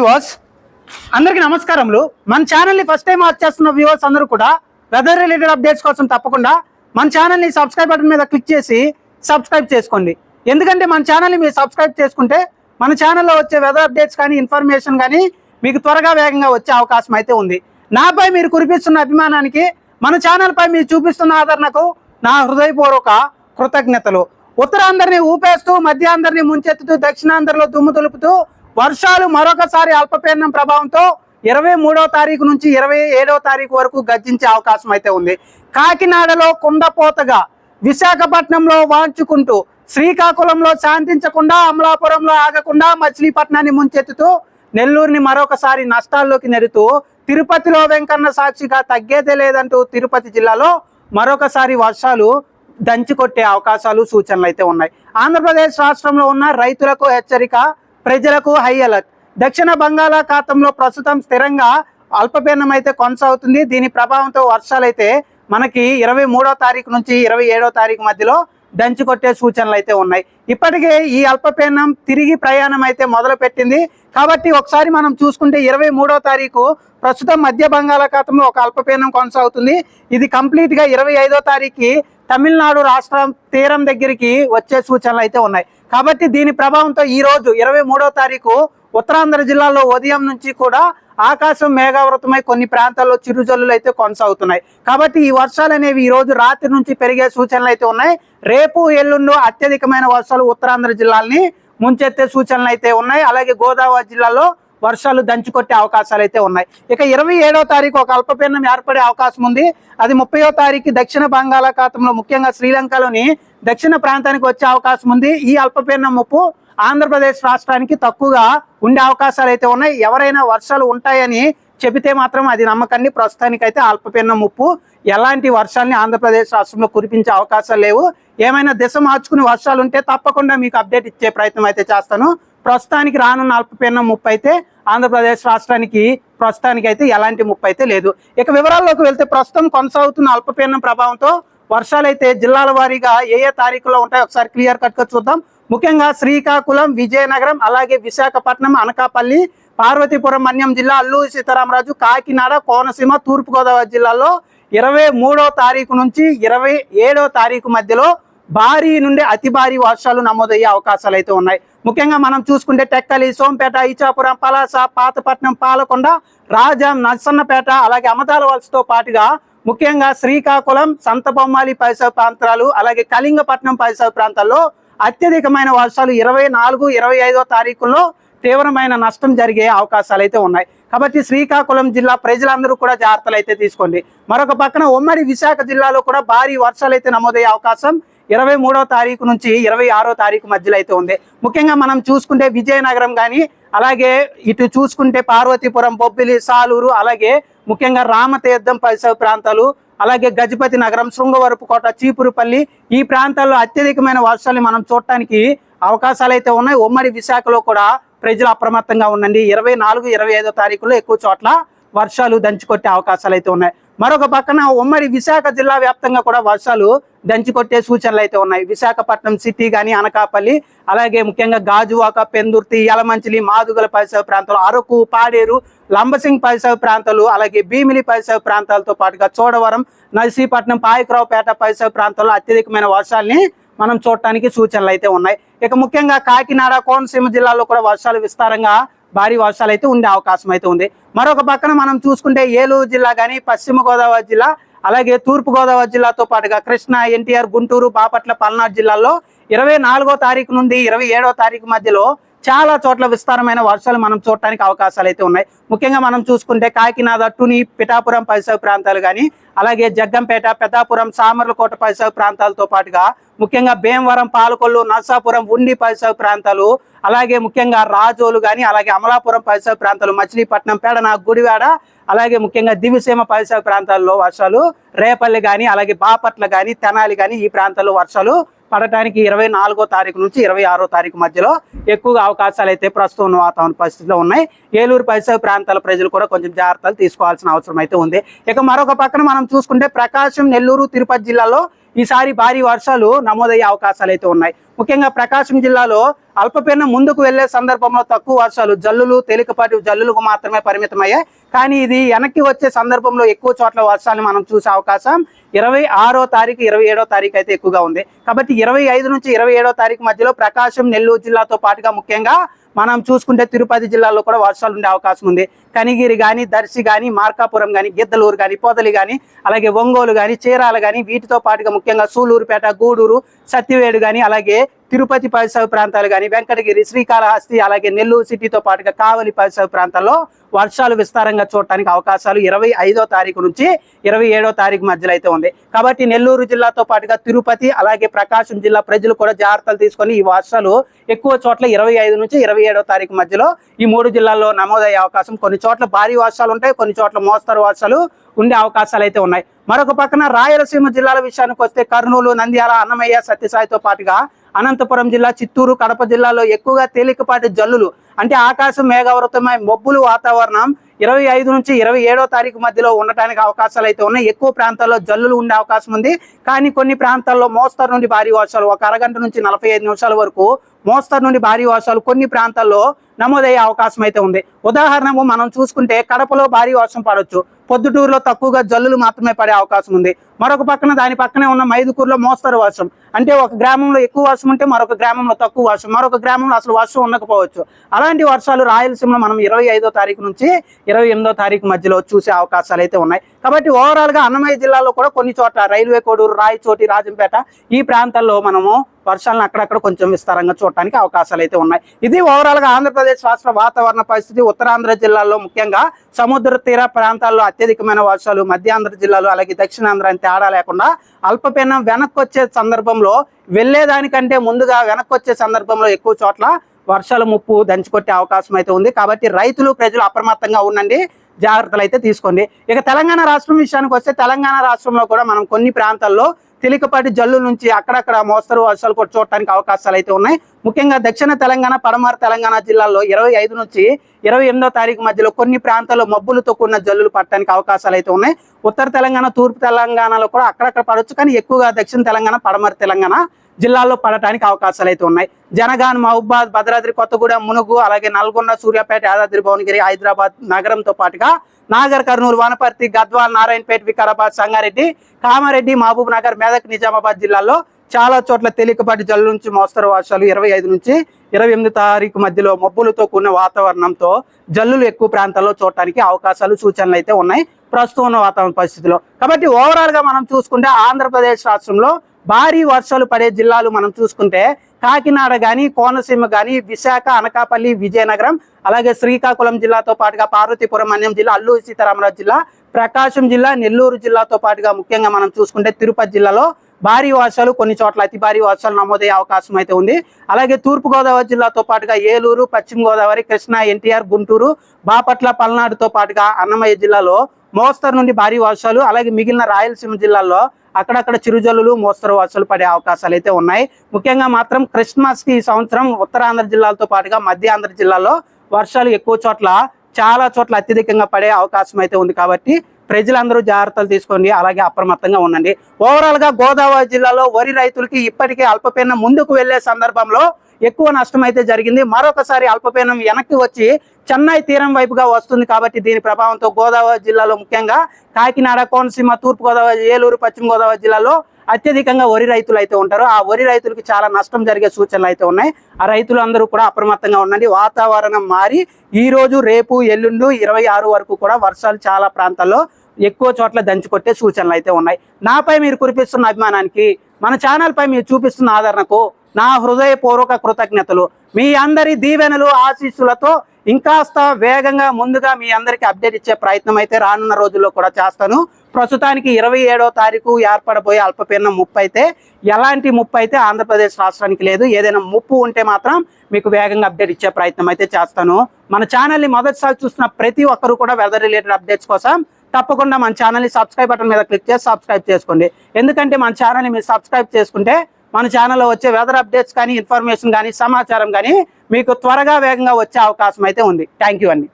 Viewers అందరికీ నమస్కారములు. మన ఛానల్ని ఫస్ట్ టైం వాచ్ చేస్తున్న వ్యూవర్స్ అందరూ కూడా వెదర్ రిలేటెడ్ అప్డేట్స్ కోసం తప్పకుండా మన ఛానల్ని సబ్స్క్రైబ్ బటన్ మీద క్లిక్ చేసి సబ్స్క్రైబ్ చేసుకోండి. ఎందుకంటే మన ఛానల్ని మీరు సబ్స్క్రైబ్ చేసుకుంటే మన ఛానల్లో వచ్చే వెదర్ అప్డేట్స్ కానీ ఇన్ఫర్మేషన్ కానీ మీకు త్వరగా వేగంగా వచ్చే అవకాశం అయితే ఉంది. నాపై మీరు కురిపిస్తున్న అభిమానానికి మన ఛానల్ పై మీరు చూపిస్తున్న ఆదరణకు నా హృదయపూర్వక కృతజ్ఞతలు. ఉత్తరాంధ్రని ఊపేస్తూ మధ్యాంధ్రని ముంచెత్తుతూ దక్షిణాంధ్రలో దుమ్ము తొలుపుతూ వర్షాలు మరొకసారి అల్పపీడనం ప్రభావంతో ఇరవై మూడో తారీఖు నుంచి ఇరవై ఏడో తారీఖు వరకు గర్జించే అవకాశం అయితే ఉంది. కాకినాడలో కుండపోతగా విశాఖపట్నంలో వాంచుకుంటూ శ్రీకాకుళంలో శాంతించకుండా అమలాపురంలో ఆగకుండా మచిలీపట్నాన్ని ముంచెత్తుతూ నెల్లూరుని మరొకసారి నష్టాల్లోకి నెడుతూ తిరుపతిలో వెంకన్న సాక్షిగా తగ్గేదే లేదంటూ తిరుపతి జిల్లాలో మరొకసారి వర్షాలు దంచి కొట్టే అవకాశాలు సూచనలు అయితే ఉన్నాయి. ఆంధ్రప్రదేశ్ రాష్ట్రంలో ఉన్న రైతులకు హెచ్చరిక ప్రజలకు హై అలర్ట్. దక్షిణ బంగాళాఖాతంలో ప్రస్తుతం స్థిరంగా అల్పపీడనం అయితే కొనసాగుతుంది. దీని ప్రభావంతో వర్షాలైతే మనకి ఇరవై మూడో తారీఖు నుంచి ఇరవై ఏడో తారీఖు మధ్యలో దంచి కొట్టే సూచనలు అయితే ఉన్నాయి. ఇప్పటికే ఈ అల్పపీడనం తిరిగి ప్రయాణం అయితే మొదలుపెట్టింది. కాబట్టి ఒకసారి మనం చూసుకుంటే ఇరవై మూడో తారీఖు ప్రస్తుతం మధ్య బంగాళాఖాతంలో ఒక అల్పపీడనం కొనసాగుతుంది. ఇది కంప్లీట్గా ఇరవై ఐదో తారీఖు తమిళనాడు రాష్ట్రం తీరం దగ్గరికి వచ్చే సూచనలు అయితే ఉన్నాయి. కాబట్టి దీని ప్రభావంతో ఈ రోజు ఇరవై మూడో తారీఖు ఉత్తరాంధ్ర జిల్లాలో ఉదయం నుంచి కూడా ఆకాశం మేఘావృతమై కొన్ని ప్రాంతాల్లో చిరుజల్లులు అయితే కొనసాగుతున్నాయి. కాబట్టి ఈ వర్షాలు అనేవి ఈ రోజు రాత్రి నుంచి పెరిగే సూచనలు అయితే ఉన్నాయి. రేపు ఎల్లుండు అత్యధికమైన వర్షాలు ఉత్తరాంధ్ర జిల్లాల్ని ముంచెత్తే సూచనలు అయితే ఉన్నాయి. అలాగే గోదావరి జిల్లాలో వర్షాలు దంచుకొట్టే అవకాశాలు అయితే ఉన్నాయి. ఇక ఇరవై ఏడో తారీఖు ఒక అల్పపీడనం ఏర్పడే అవకాశం ఉంది. అది ముప్పయో తారీఖు దక్షిణ బంగాళాఖాతంలో ముఖ్యంగా శ్రీలంకలోని దక్షిణ ప్రాంతానికి వచ్చే అవకాశం ఉంది. ఈ అల్పపీడనం ముప్పు ఆంధ్రప్రదేశ్ రాష్ట్రానికి తక్కువగా ఉండే అవకాశాలు అయితే ఉన్నాయి. ఎవరైనా వర్షాలు ఉంటాయని చెబితే మాత్రం అది నమ్మకాన్ని ప్రస్తుతానికైతే అల్పపీడనం ముప్పు ఎలాంటి వర్షాలని ఆంధ్రప్రదేశ్ రాష్ట్రంలో కురిపించే అవకాశాలు లేవు. ఏమైనా దిశ మార్చుకుని వర్షాలు ఉంటే తప్పకుండా మీకు అప్డేట్ ఇచ్చే ప్రయత్నం అయితే చేస్తాను. ప్రస్తుతానికి రానున్న అల్పపీడనం ముప్పు అయితే ఆంధ్రప్రదేశ్ రాష్ట్రానికి ప్రస్తుతానికి అయితే ఎలాంటి ముప్పు అయితే లేదు. ఇక వివరాల్లోకి వెళ్తే ప్రస్తుతం కొనసాగుతున్న అల్పపీడనం ప్రభావంతో వర్షాలైతే జిల్లాల వారీగా ఏ ఏ తారీఖులో ఉంటాయో ఒకసారి క్లియర్ కట్గా చూద్దాం. ముఖ్యంగా శ్రీకాకుళం విజయనగరం అలాగే విశాఖపట్నం అనకాపల్లి పార్వతీపురం మన్యం జిల్లా అల్లూరి సీతారామరాజు కాకినాడ కోనసీమ తూర్పుగోదావరి జిల్లాలో ఇరవై మూడో తారీఖు నుంచి ఇరవై ఏడో తారీఖు మధ్యలో భారీ నుండి అతి భారీ వర్షాలు నమోదయ్యే అవకాశాలు అయితే ఉన్నాయి. ముఖ్యంగా మనం చూసుకుంటే టెక్కలి సోంపేట ఇచాపురం పలాస పాతపట్నం పాలకొండ రాజం నర్సన్నపేట అలాగే అమదాల వలసతో పాటుగా ముఖ్యంగా శ్రీకాకుళం సంతబొమ్మాలి పరిసర ప్రాంతాలు అలాగే కళింగపట్నం పరిసర ప్రాంతాల్లో అత్యధికమైన వర్షాలు ఇరవై నాలుగు ఇరవై ఐదో తారీఖుల్లో తీవ్రమైన నష్టం జరిగే అవకాశాలు అయితే ఉన్నాయి. కాబట్టి శ్రీకాకుళం జిల్లా ప్రజలందరూ కూడా జాగ్రత్తలు అయితే తీసుకోండి. మరొక పక్కన ఉమ్మడి విశాఖ జిల్లాలో కూడా భారీ వర్షాలు అయితే నమోదయ్యే అవకాశం ఇరవై మూడో తారీఖు నుంచి ఇరవై ఆరో తారీఖు మధ్యలో అయితే ఉంది. ముఖ్యంగా మనం చూసుకుంటే విజయనగరం కానీ అలాగే ఇటు చూసుకుంటే పార్వతీపురం బొబ్బిలి సాలూరు అలాగే ముఖ్యంగా రామతీర్థం పరిసర ప్రాంతాలు అలాగే గజపతి నగరం శృంగవరపుకోట చీపురుపల్లి ఈ ప్రాంతాల్లో అత్యధికమైన వర్షాలు మనం చూడటానికి అవకాశాలు అయితే ఉన్నాయి. ఉమ్మడి విశాఖలో కూడా ప్రజలు అప్రమత్తంగా ఉండండి. ఇరవై నాలుగు ఇరవై ఐదో తారీఖులో ఎక్కువ చోట్ల వర్షాలు దంచుకొట్టే అవకాశాలు అయితే ఉన్నాయి. మరొక పక్కన ఉమ్మడి విశాఖ జిల్లా వ్యాప్తంగా కూడా వర్షాలు దంచుకొట్టే సూచనలు అయితే ఉన్నాయి. విశాఖపట్నం సిటీ కానీ అనకాపల్లి అలాగే ముఖ్యంగా గాజువాక పెందుర్తి యలమంచిలి మాదుగల పరిసర ప్రాంతాలు అరకు పాడేరు లంబసింగ్ పరిసర ప్రాంతాలు అలాగే భీమిలి పరిసర ప్రాంతాలతో పాటుగా చోడవరం నర్సీపట్నం పాయకరావుపేట పరిసర ప్రాంతాల్లో అత్యధికమైన వర్షాలని మనం చూడటానికి సూచనలు అయితే ఉన్నాయి. ఇక ముఖ్యంగా కాకినాడ కోనసీమ జిల్లాలో కూడా వర్షాలు విస్తారంగా భారీ వర్షాలు అయితే ఉండే అవకాశం అయితే ఉంది. మరొక పక్కన మనం చూసుకుంటే ఏలూరు జిల్లా కానీ పశ్చిమ గోదావరి జిల్లా అలాగే తూర్పు గోదావరి జిల్లాతో పాటుగా కృష్ణా ఎన్టీఆర్ గుంటూరు బాపట్ల పల్నాడు జిల్లాల్లో ఇరవై నాలుగో తారీఖు నుండి ఇరవై ఏడో తారీఖు మధ్యలో చాలా చోట్ల విస్తారమైన వర్షాలు మనం చూడటానికి అవకాశాలు అయితే ఉన్నాయి. ముఖ్యంగా మనం చూసుకుంటే కాకినాడ టుని పిఠాపురం పరిసర ప్రాంతాలు కానీ అలాగే జగ్గంపేట పెద్దాపురం సామర్లకోట పరిసర ప్రాంతాలతో పాటుగా ముఖ్యంగా భీమవరం పాలకొల్లు నర్సాపురం ఉండి పరిసర ప్రాంతాలు అలాగే ముఖ్యంగా రాజోలు కానీ అలాగే అమలాపురం పరిసర ప్రాంతాలు మచిలీపట్నం పేడన గుడివాడ అలాగే ముఖ్యంగా దివిసీమ పరిసర ప్రాంతాల్లో వర్షాలు రేపల్లి కానీ అలాగే బాపట్ల కానీ తెనాలి కానీ ఈ ప్రాంతాల్లో వర్షాలు పడటానికి ఇరవై నాలుగో తారీఖు నుంచి ఇరవై ఆరో తారీఖు మధ్యలో ఎక్కువగా అవకాశాలు అయితే ప్రస్తుతం ఉన్న వాతావరణ పరిస్థితిలో ఉన్నాయి. ఏలూరు పరిసర ప్రాంతాల ప్రజలు కూడా కొంచెం జాగ్రత్తలు తీసుకోవాల్సిన అవసరం అయితే ఉంది. ఇక మరొక పక్కన మనం చూసుకుంటే ప్రకాశం నెల్లూరు తిరుపతి జిల్లాలో ఈసారి భారీ వర్షాలు నమోదయ్యే అవకాశాలు అయితే ఉన్నాయి. ముఖ్యంగా ప్రకాశం జిల్లాలో అల్పపీడనం ముందుకు వెళ్ళే సందర్భంలో తక్కువ వర్షాలు జల్లులు తేలికపాటి జల్లులకు మాత్రమే పరిమితమయ్యాయి. కానీ ఇది వెనక్కి వచ్చే సందర్భంలో ఎక్కువ చోట్ల వర్షాలు మనం చూసే అవకాశం ఇరవై ఆరో తారీఖు ఇరవై ఏడో తారీఖు అయితే ఎక్కువగా ఉంది. కాబట్టి ఇరవై ఐదు నుంచి ఇరవై ఏడో తారీఖు మధ్యలో ప్రకాశం నెల్లూరు జిల్లాతో పాటుగా ముఖ్యంగా మనం చూసుకుంటే తిరుపతి జిల్లాలో కూడా వర్షాలు ఉండే అవకాశం ఉంది. కనిగిరి కానీ దర్శి కానీ మార్కాపురం కానీ గిద్దలూరు కానీ పోదలి కానీ అలాగే ఒంగోలు కానీ చీరాల కానీ వీటితో పాటుగా ముఖ్యంగా సూలూరుపేట గూడూరు సత్యవేడు కానీ అలాగే తిరుపతి పరిసర ప్రాంతాలు కానీ వెంకటగిరి శ్రీకాళహస్తి అలాగే నెల్లూరు సిటీతో పాటుగా కావలి పరిసర ప్రాంతాల్లో వర్షాలు విస్తారంగా చూడటానికి అవకాశాలు ఇరవై ఐదో తారీఖు నుంచి ఇరవై ఏడో తారీఖు మధ్యలో అయితే ఉంది. కాబట్టి నెల్లూరు జిల్లాతో పాటుగా తిరుపతి అలాగే ప్రకాశం జిల్లా ప్రజలు కూడా జాగ్రత్తలు తీసుకొని ఈ వర్షాలు ఎక్కువ చోట్ల ఇరవై ఐదు నుంచి ఇరవై ఏడో తారీఖు మధ్యలో ఈ మూడు జిల్లాల్లో నమోదయ్యే అవకాశం. కొన్ని చోట్ల భారీ వర్షాలు ఉంటాయి కొన్ని చోట్ల మోస్తరు వర్షాలు ఉండే అవకాశాలు అయితే ఉన్నాయి. మరొక పక్కన రాయలసీమ జిల్లాల విషయానికి వస్తే కర్నూలు నంద్యాల అన్నమయ్య సత్యసాయితో పాటుగా అనంతపురం జిల్లా చిత్తూరు కడప జిల్లాలో ఎక్కువగా తేలికపాటి జల్లులు అంటే ఆకాశం మేఘావృతమై మబ్బులు వాతావరణం ఇరవై ఐదు నుంచి ఇరవై ఏడో తారీఖు మధ్యలో ఉండటానికి అవకాశాలు అయితే ఉన్నాయి. ఎక్కువ ప్రాంతాల్లో జల్లులు ఉండే అవకాశం ఉంది. కానీ కొన్ని ప్రాంతాల్లో మోస్తరు నుండి భారీ వర్షాలు ఒక అరగంట నుంచి నలభై ఐదు నిమిషాల వరకు మోస్తరు నుండి భారీ వర్షాలు కొన్ని ప్రాంతాల్లో నమోదయ్యే అవకాశం అయితే ఉంది. ఉదాహరణకు మనం చూసుకుంటే కడపలో భారీ వర్షం పడవచ్చు పొద్దుటూరులో తక్కువగా జల్లులు మాత్రమే పడే అవకాశం ఉంది. మరొక పక్కన దాని పక్కనే ఉన్న మైదుకూరులో మోస్తరు వర్షం అంటే ఒక గ్రామంలో ఎక్కువ వర్షం ఉంటే మరొక గ్రామంలో తక్కువ వర్షం మరొక గ్రామంలో అసలు వర్షం ఉండకపోవచ్చు. అలాంటి వర్షాలు రాయలసీమలో మనం ఇరవై ఐదో తారీఖు నుంచి ఇరవై ఎనిమిదో తారీఖు మధ్యలో చూసే అవకాశాలు అయితే ఉన్నాయి. కాబట్టి ఓవరాల్గా అన్నమయ్య జిల్లాలో కూడా కొన్ని చోట్ల రైల్వే కోడూరు రాయచోటి రాజంపేట ఈ ప్రాంతాల్లో మనము వర్షాలను అక్కడక్కడ కొంచెం విస్తారంగా చూడటానికి అవకాశాలు అయితే ఉన్నాయి. ఇది ఓవరాల్గా ఆంధ్రప్రదేశ్ రాష్ట్ర వాతావరణ పరిస్థితి. ఉత్తరాంధ్ర జిల్లాల్లో ముఖ్యంగా సముద్ర తీర ప్రాంతాల్లో అత్యధికమైన వర్షాలు మధ్యాంధ్ర జిల్లాలో అలాగే దక్షిణాంధ్ర అని తేడా లేకుండా అల్పపీడనం వెనక్కి వచ్చే సందర్భంలో వెళ్ళేదానికంటే ముందుగా వెనక్కి వచ్చే సందర్భంలో ఎక్కువ చోట్ల వర్షాల ముప్పు దంచుకొట్టే అవకాశం అయితే ఉంది. కాబట్టి రైతులు ప్రజలు అప్రమత్తంగా ఉండండి. జాగ్రత్తలు అయితే తీసుకోండి. ఇక తెలంగాణ రాష్ట్రం విషయానికి వస్తే తెలంగాణ రాష్ట్రంలో కూడా మనం కొన్ని ప్రాంతాల్లో తేలికపాటి జల్లు నుంచి అక్కడక్కడ మోస్తరు వర్షాలు కూడా చూడటానికి అవకాశాలు అయితే ఉన్నాయి. ముఖ్యంగా దక్షిణ తెలంగాణ పడమర తెలంగాణ జిల్లాల్లో ఇరవై ఐదు నుంచి ఇరవై ఎనిమిదో తారీఖు మధ్యలో కొన్ని ప్రాంతాల్లో మబ్బులతో కూడిన జల్లులు పడటానికి అవకాశాలు అయితే ఉన్నాయి. ఉత్తర తెలంగాణ తూర్పు తెలంగాణలో కూడా అక్కడక్కడ పడవచ్చు కానీ ఎక్కువగా దక్షిణ తెలంగాణ పడమర తెలంగాణ జిల్లాల్లో పడటానికి అవకాశాలు అయితే ఉన్నాయి. జనగాన్ మహబాద్ భద్రాద్రి కొత్తగూడెం మునుగు అలాగే నల్గొండ సూర్యాపేట యాదాద్రి భువనగిరి హైదరాబాద్ నగరంతో పాటుగా నాగర్ కర్నూలు వనపర్తి గద్వాల్ నారాయణపేట వికారాబాద్ సంగారెడ్డి కామారెడ్డి మహబూబ్ నగర్ మెదక్ నిజామాబాద్ జిల్లాల్లో చాలా చోట్ల తేలికపాటి జల్లు నుంచి మోస్తరు వర్షాలు ఇరవై ఐదు నుంచి ఇరవై ఎనిమిది తారీఖు మధ్యలో మబ్బులతో కూడిన వాతావరణంతో జల్లులు ఎక్కువ ప్రాంతాల్లో చూడటానికి అవకాశాలు సూచనలు అయితే ఉన్నాయి. ప్రస్తుతం ఉన్న వాతావరణ పరిస్థితిలో. కాబట్టి ఓవరాల్గా మనం చూసుకుంటే ఆంధ్రప్రదేశ్ రాష్ట్రంలో భారీ వర్షాలు పడే జిల్లాలు మనం చూసుకుంటే కాకినాడ కానీ కోనసీమ కానీ విశాఖ అనకాపల్లి విజయనగరం అలాగే శ్రీకాకుళం జిల్లాతో పాటుగా పార్వతీపురం అన్యం జిల్లా అల్లూరు సీతారామరాజు జిల్లా ప్రకాశం జిల్లా నెల్లూరు జిల్లాతో పాటుగా ముఖ్యంగా మనం చూసుకుంటే తిరుపతి జిల్లాలో భారీ వర్షాలు కొన్ని చోట్ల అతి భారీ వర్షాలు నమోదయ్యే అవకాశం అయితే ఉంది. అలాగే తూర్పుగోదావరి జిల్లాతో పాటుగా ఏలూరు పశ్చిమ గోదావరి కృష్ణా ఎన్టీఆర్ గుంటూరు బాపట్ల పల్నాడుతో పాటుగా అన్నమయ్య జిల్లాలో మోస్తరు నుండి భారీ వర్షాలు అలాగే మిగిలిన రాయలసీమ జిల్లాల్లో అక్కడక్కడ చిరుజల్లులు మోస్తరు వర్షాలు పడే అవకాశాలు అయితే ఉన్నాయి. ముఖ్యంగా మాత్రం క్రిస్మస్కి ఈ సంవత్సరం ఉత్తరాంధ్ర జిల్లాలతో పాటుగా మధ్య ఆంధ్ర జిల్లాలో వర్షాలు ఎక్కువ చోట్ల చాలా చోట్ల అత్యధికంగా పడే అవకాశం అయితే ఉంది కాబట్టి ప్రజలందరూ జాగ్రత్తలు తీసుకోండి అలాగే అప్రమత్తంగా ఉండండి. ఓవరాల్గా గోదావరి జిల్లాలో వరి రైతులకి ఇప్పటికే అల్పపీడనం ముందుకు వెళ్ళే సందర్భంలో ఎక్కువ నష్టం అయితే జరిగింది. మరొకసారి అల్పపీనం వెనక్కి వచ్చి చెన్నై తీరం వైపుగా వస్తుంది కాబట్టి దీని ప్రభావంతో గోదావరి జిల్లాలో ముఖ్యంగా కాకినాడ కోనసీమ తూర్పుగోదావరి ఏలూరు పశ్చిమ గోదావరి జిల్లాలో అత్యధికంగా వరి రైతులు అయితే ఉంటారు. ఆ వరి రైతులకు చాలా నష్టం జరిగే సూచనలు అయితే ఉన్నాయి. ఆ రైతులు అందరూ కూడా అప్రమత్తంగా ఉండండి. వాతావరణం మారి ఈ రోజు రేపు ఎల్లుండు ఇరవై ఆరు వరకు కూడా వర్షాలు చాలా ప్రాంతాల్లో ఎక్కువ చోట్ల దంచుకొట్టే సూచనలు అయితే ఉన్నాయి. నాపై మీరు కురిపిస్తున్న అభిమానానికి మన ఛానల్పై మీరు చూపిస్తున్న ఆదరణకు నా హృదయపూర్వక కృతజ్ఞతలు. మీ అందరి దీవెనలు ఆశీస్సులతో ఇంకాస్త వేగంగా ముందుగా మీ అందరికి అప్డేట్ ఇచ్చే ప్రయత్నం అయితే రానున్న రోజుల్లో కూడా చేస్తాను. ప్రస్తుతానికి ఇరవై ఏడో తారీఖు ఏర్పడబోయే అల్పపీడనం ముప్పు అయితే ఎలాంటి ముప్పు అయితే ఆంధ్రప్రదేశ్ రాష్ట్రానికి లేదు. ఏదైనా ముప్పు ఉంటే మాత్రం మీకు వేగంగా అప్డేట్ ఇచ్చే ప్రయత్నం అయితే చేస్తాను. మన ఛానల్ని మొదటిసారి చూసిన ప్రతి ఒక్కరు కూడా వెదర్ రిలేటెడ్ అప్డేట్స్ కోసం తప్పకుండా మన ఛానల్ని సబ్స్క్రైబ్ బటన్ మీద క్లిక్ చేసి సబ్స్క్రైబ్ చేసుకోండి. ఎందుకంటే మన ఛానల్ని మీరు సబ్స్క్రైబ్ చేసుకుంటే మన ఛానల్లో వచ్చే వెదర్ అప్డేట్స్ కానీ ఇన్ఫర్మేషన్ కానీ సమాచారం కానీ మీకు త్వరగా వేగంగా వచ్చే అవకాశం అయితే ఉంది. థ్యాంక్ యూ అండి.